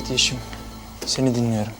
Evet Yeşim. Seni dinliyorum.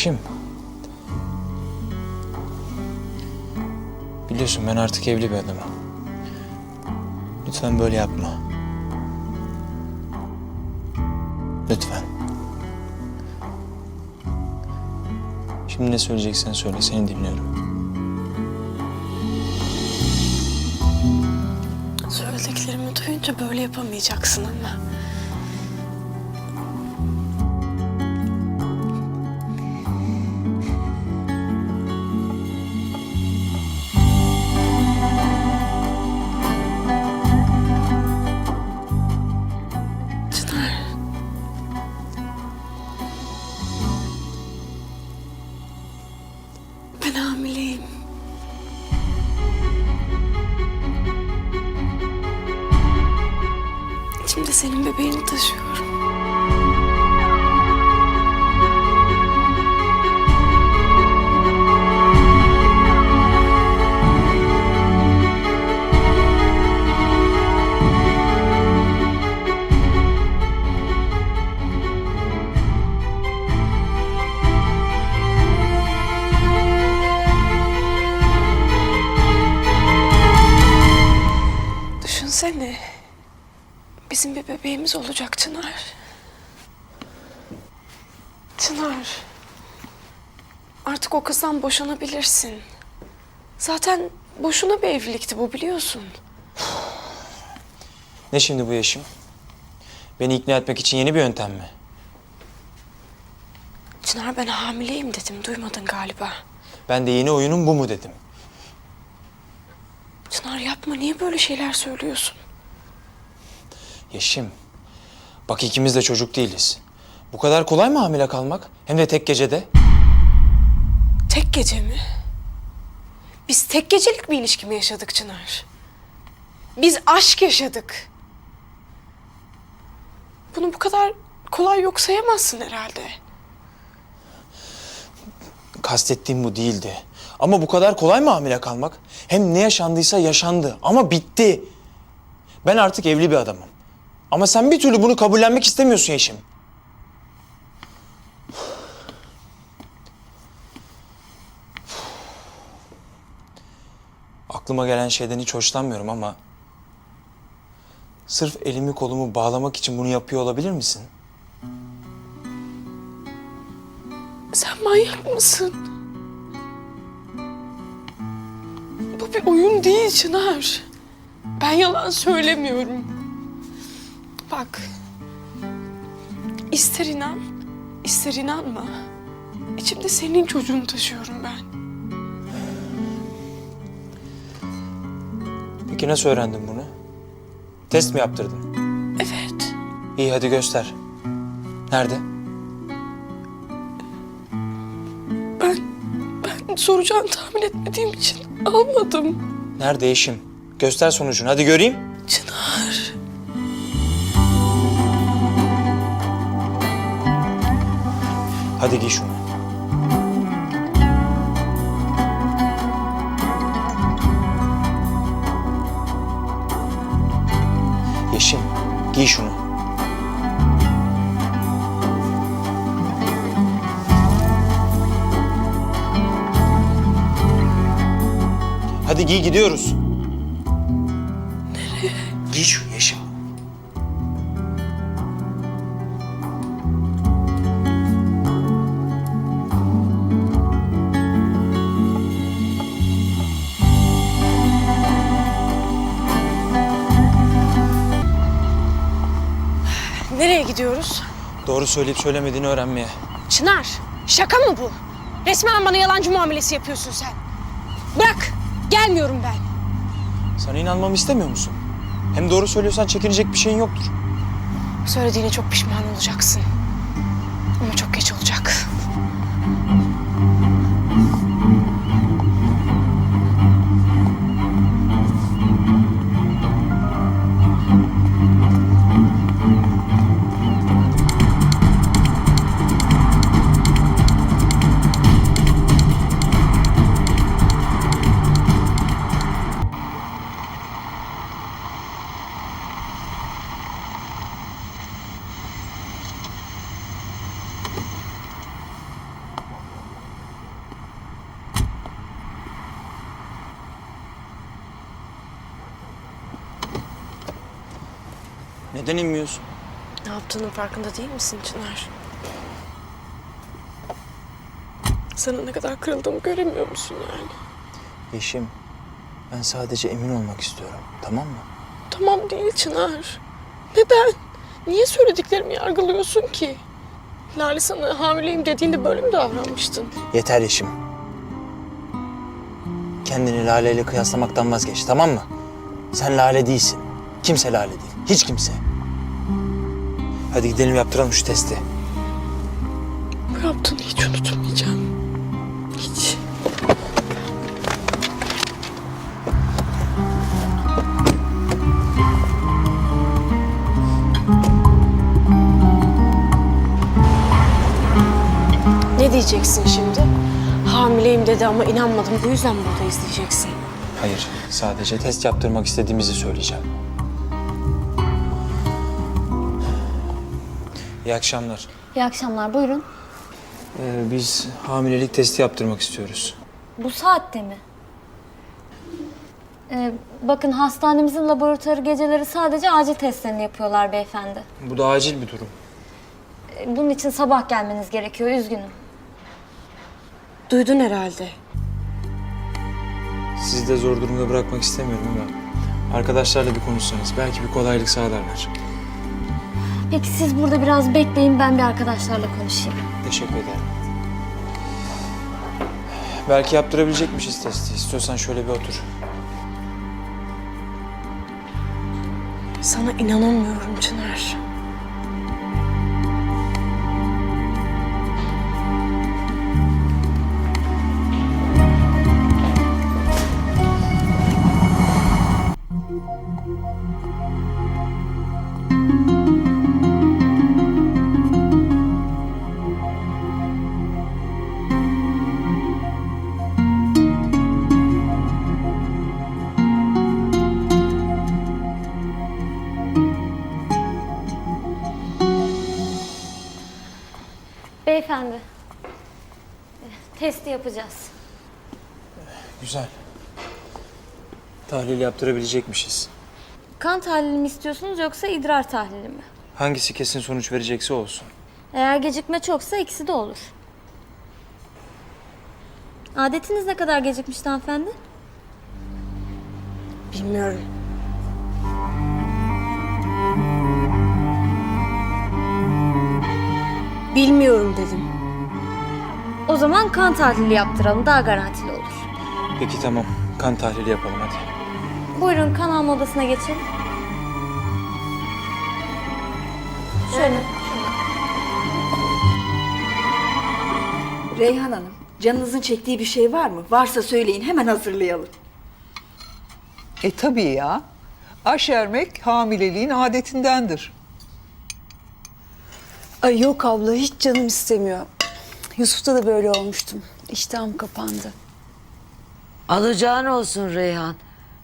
Yeşim. Biliyorsun ben artık evli bir adamım. Lütfen böyle yapma. Lütfen. Şimdi ne söyleyeceksen söyle, seni dinliyorum. Söylediklerimi duyunca böyle yapamayacaksın ama. Senin bebeğini taşıyorum. Düşünsene. Bizim bir bebeğimiz olacak Çınar. Çınar. Artık o kızdan boşanabilirsin. Zaten boşuna bir evlilikti bu biliyorsun. Ne şimdi bu Yeşim? Beni ikna etmek için yeni bir yöntem mi? Çınar ben hamileyim dedim. Duymadın galiba. Ben de yeni oyunun bu mu dedim. Çınar yapma. Niye böyle şeyler söylüyorsun? Yeşim, bak ikimiz de çocuk değiliz. Bu kadar kolay mı hamile kalmak? Hem de tek gecede. Tek gece mi? Biz tek gecelik bir ilişki mi yaşadık Çınar? Biz aşk yaşadık. Bunu bu kadar kolay yok sayamazsın herhalde. Kastettiğim bu değildi. Ama bu kadar kolay mı hamile kalmak? Hem ne yaşandıysa yaşandı ama bitti. Ben artık evli bir adamım. Ama sen bir türlü bunu kabullenmek istemiyorsun Yeşim. Aklıma gelen şeyden hiç hoşlanmıyorum ama... Sırf elimi kolumu bağlamak için bunu yapıyor olabilir misin? Sen manyak mısın? Bu bir oyun değil Çınar. Ben yalan söylemiyorum. Bak. ister inan, ister inanma. İçimde senin çocuğunu taşıyorum ben. Peki nasıl öğrendin bunu? Test mi yaptırdın? Evet. İyi hadi göster. Nerede? Ben, ben soracağını tahmin etmediğim için almadım. Nerede Yeşim? Göster sonucunu hadi göreyim. Hadi giy şunu. Yeşim, giy şunu. Hadi giy gidiyoruz. Nereye? Giy şunu Nereye gidiyoruz? Doğru söyleyip söylemediğini öğrenmeye. Çınar, şaka mı bu? Resmen bana yalancı muamelesi yapıyorsun sen. Bırak, gelmiyorum ben. Sana inanmamı istemiyor musun? Hem doğru söylüyorsan çekinecek bir şeyin yoktur. Söylediğine çok pişman olacaksın. Neden inmiyorsun? Ne yaptığının farkında değil misin Çınar? Sana ne kadar kırıldığımı göremiyor musun yani? Yeşim, ben sadece emin olmak istiyorum. Tamam mı? Tamam değil Çınar. Neden? Niye söylediklerimi yargılıyorsun ki? Lale sana hamileyim dediğinde böyle mi davranmıştın? Yeter Yeşim. Kendini Lale ile kıyaslamaktan vazgeç, tamam mı? Sen Lale değilsin. Kimse Lale değil. Hiç kimse. Hadi gidelim yaptıralım şu testi. Bu yaptığını hiç unutmayacağım. Hiç. Ne diyeceksin şimdi? Hamileyim dedi ama inanmadım. Bu yüzden burada izleyeceksin. Hayır, sadece test yaptırmak istediğimizi söyleyeceğim. İyi akşamlar. İyi akşamlar, buyurun. Ee, biz hamilelik testi yaptırmak istiyoruz. Bu saatte mi? Ee, bakın hastanemizin laboratuvarı geceleri sadece acil testlerini yapıyorlar beyefendi. Bu da acil bir durum. Ee, bunun için sabah gelmeniz gerekiyor, üzgünüm. Duydun herhalde. Sizi de zor durumda bırakmak istemiyorum ama arkadaşlarla bir konuşsanız belki bir kolaylık sağlarlar. Peki siz burada biraz bekleyin, ben bir arkadaşlarla konuşayım. Teşekkür ederim. Belki yaptırabilecekmişiz testi. İstiyorsan şöyle bir otur. Sana inanamıyorum Çınar. Beyefendi, testi yapacağız. Güzel. Tahlil yaptırabilecekmişiz. Kan tahlili mi istiyorsunuz yoksa idrar tahlili mi? Hangisi kesin sonuç verecekse olsun. Eğer gecikme çoksa ikisi de olur. Adetiniz ne kadar gecikmişti hanımefendi? Bilmiyorum. Bilmiyorum dedim. O zaman kan tahlili yaptıralım, daha garantili olur. Peki tamam. Kan tahlili yapalım hadi. Buyurun kan alma odasına geçelim. Şöyle. Reyhan Hanım, canınızın çektiği bir şey var mı? Varsa söyleyin hemen hazırlayalım. E tabii ya. Aşermek hamileliğin adetindendir. Ay yok abla hiç canım istemiyor. Yusuf'ta da böyle olmuştum. İştahım kapandı. Alacağın olsun Reyhan.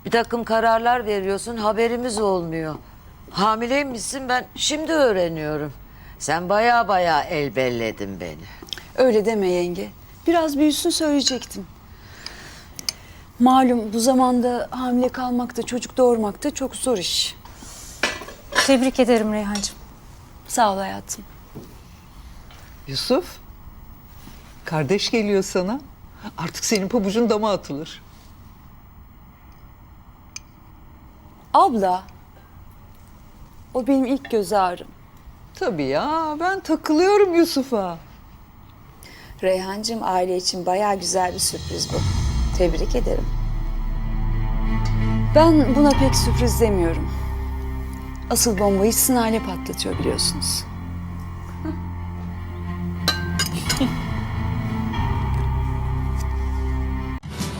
Bir takım kararlar veriyorsun haberimiz olmuyor. Hamileymişsin ben şimdi öğreniyorum. Sen baya baya el belledin beni. Öyle deme yenge. Biraz büyüsün söyleyecektim. Malum bu zamanda hamile kalmak da çocuk doğurmak da çok zor iş. Tebrik ederim Reyhancığım. Sağ ol hayatım. Yusuf, kardeş geliyor sana. Artık senin pabucun dama atılır. Abla. O benim ilk göz ağrım. Tabii ya, ben takılıyorum Yusuf'a. Reyhancığım aile için bayağı güzel bir sürpriz bu. Tebrik ederim. Ben buna pek sürpriz demiyorum. Asıl bombayı Sinale patlatıyor biliyorsunuz.